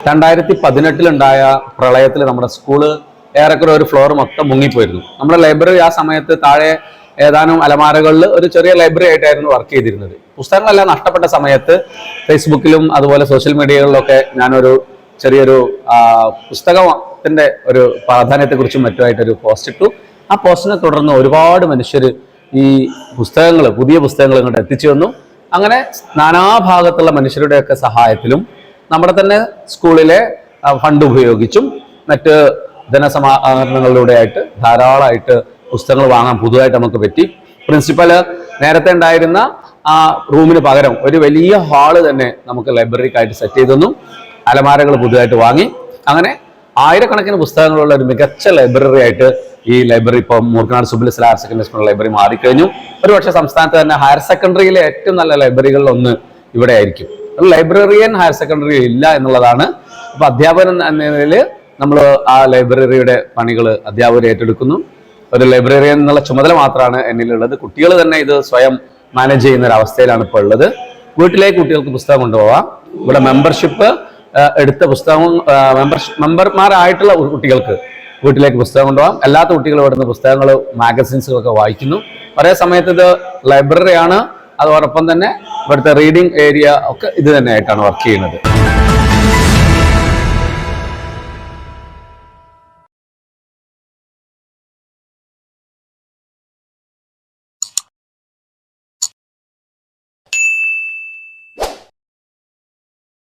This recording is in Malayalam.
രണ്ടായിരത്തി പതിനെട്ടിലുണ്ടായ പ്രളയത്തിൽ നമ്മുടെ സ്കൂൾ ഏറെക്കുറെ ഒരു ഫ്ലോർ മൊത്തം മുങ്ങിപ്പോയിരുന്നു. നമ്മുടെ ലൈബ്രറി ആ സമയത്ത് താഴെ ഏതാനും അലമാരകളിൽ ഒരു ചെറിയ ലൈബ്രറി ആയിട്ടായിരുന്നു വർക്ക് ചെയ്തിരുന്നത്. പുസ്തകങ്ങളെല്ലാം നഷ്ടപ്പെട്ട സമയത്ത് ഫേസ്ബുക്കിലും അതുപോലെ സോഷ്യൽ മീഡിയകളിലൊക്കെ ഞാനൊരു ചെറിയൊരു പുസ്തകത്തിന്റെ ഒരു പ്രാധാന്യത്തെക്കുറിച്ചും മറ്റുമായിട്ടൊരു പോസ്റ്റ് ഇട്ടു ആ പോസ്റ്റിനെ തുടർന്ന് ഒരുപാട് മനുഷ്യർ ഈ പുസ്തകങ്ങൾ പുതിയ പുസ്തകങ്ങൾ ഇങ്ങോട്ട് എത്തിച്ചു വന്നു അങ്ങനെ നാനാഭാഗത്തുള്ള മനുഷ്യരുടെയൊക്കെ സഹായത്തിലും നമ്മുടെ തന്നെ സ്കൂളിലെ ഫണ്ട് ഉപയോഗിച്ചും മറ്റ് ധനസമാഹരണങ്ങളിലൂടെ ആയിട്ട് ധാരാളമായിട്ട് പുസ്തകങ്ങൾ വാങ്ങാൻ പുതുതായിട്ട് നമുക്ക് പറ്റി. പ്രിൻസിപ്പൽ നേരത്തെ ഉണ്ടായിരുന്ന ആ റൂമിന് പകരം ഒരു വലിയ ഹാൾ തന്നെ നമുക്ക് ലൈബ്രറിക്കായിട്ട് സെറ്റ് ചെയ്തു തന്നു അലമാരകൾ പുതുതായിട്ട് വാങ്ങി. അങ്ങനെ ആയിരക്കണക്കിന് പുസ്തകങ്ങളുള്ള ഒരു മികച്ച ലൈബ്രറി ആയിട്ട് ഈ ലൈബ്രറി ഇപ്പം Moorkanad Subil higher secondary school library മാറിക്കഴിഞ്ഞു. ഒരുപക്ഷെ സംസ്ഥാനത്ത് തന്നെ ഹയർ സെക്കൻഡറിയിലെ ഏറ്റവും നല്ല ലൈബ്രറികളിൽ ഒന്ന് ഇവിടെ ആയിരിക്കും. ലൈബ്രറിയൻ ഹയർ സെക്കൻഡറി ഇല്ല എന്നുള്ളതാണ്. അപ്പൊ അധ്യാപകൻ എന്ന നിലയിൽ നമ്മൾ ആ ലൈബ്രറിയുടെ പണികൾ അധ്യാപകർ ഏറ്റെടുക്കുന്നു. ഒരു ലൈബ്രറിയൻ എന്നുള്ള ചുമതല മാത്രമാണ് എന്നിലുള്ളത്. കുട്ടികൾ തന്നെ ഇത് സ്വയം മാനേജ് ചെയ്യുന്ന ഒരു അവസ്ഥയിലാണ് ഇപ്പോൾ ഉള്ളത്. വീട്ടിലേക്ക് കുട്ടികൾക്ക് പുസ്തകം കൊണ്ടുപോവാം. ഇവിടെ മെമ്പർഷിപ്പ് എടുത്ത പുസ്തകം മെമ്പർഷിപ്പ് മെമ്പർമാരായിട്ടുള്ള കുട്ടികൾക്ക് വീട്ടിലേക്ക് പുസ്തകം കൊണ്ടുപോകാം അല്ലാത്ത കുട്ടികൾ ഇവിടുന്ന് പുസ്തകങ്ങൾ മാഗസിൻസുകളൊക്കെ വായിക്കുന്നു. ഒരേ സമയത്ത് ഇത് ലൈബ്രറിയാണ് അതോടൊപ്പം തന്നെ ഇവിടുത്തെ റീഡിംഗ് ഏരിയ ഒക്കെ ഇത് തന്നെയായിട്ടാണ് വർക്ക് ചെയ്യുന്നത്.